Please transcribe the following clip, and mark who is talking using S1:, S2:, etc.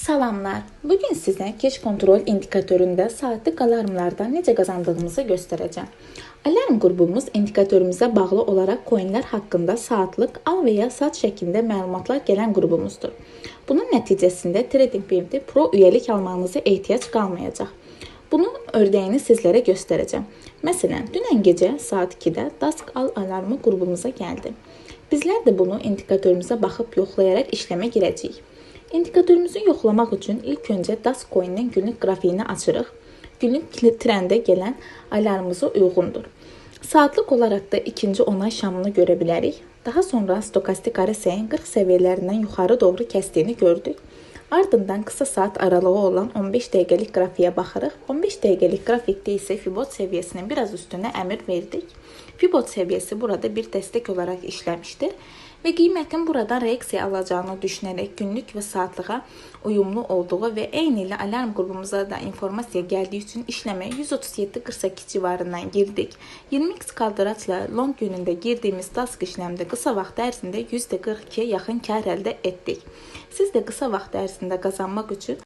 S1: Salamlar. Bu gün sizə keş kontrol indikatorunda saatlıq alarmlardan necə qazandığımızı göstərəcəm. Alarm qrupumuz indikatorumuza bağlı olaraq coinlər haqqında saatlıq, al və ya saat şəklində məlumatlar gələn qrupumuzdur. Bunun nəticəsində TradingView Pro üyelik almağınıza ehtiyac qalmayacaq. Bunun ördəyini sizlərə göstərəcəm. Məsələn, dünən gecə saat 2-də Dask Al alarmı qrupumuza gəldi. Bizlər də bunu indikatorumuza baxıb yoxlayaraq işləmə girəcəyik. İndikatorumuzu yoxlamaq üçün ilk öncə DAS coin-nin günlük qrafiğini açırıq. Günlük trendə gələn alarmımıza uyğundur. Saatlıq olaraq da ikinci onay şamını görə bilərik. Daha sonra stokastik RSI-nin 40 səviyyələrindən yuxarı doğru kəsdiyini gördük. Ardından qısa saat aralığı olan 15 dəqiqəlik qrafiyə baxırıq. 15 dəqiqəlik qrafikdə isə Fibot səviyyəsinin biraz üstünə əmr verdik. Fibot səviyyəsi burada bir dəstək olaraq işləmişdir və qiymətin buradan reaksiya alacağını düşünərək günlük və saatlığa uyumlu olduğu və eyni ilə alarm qrupumuza da informasiya gəldiyi üçün işləməyə 137-48 civarından girdik. 20x kaldıraçla long günündə girdiyimiz task işləmdə qısa vaxt ərzində %42-yə yaxın kar əldə etdik. Siz də qısa vaxt ərzində qazanmaq üçün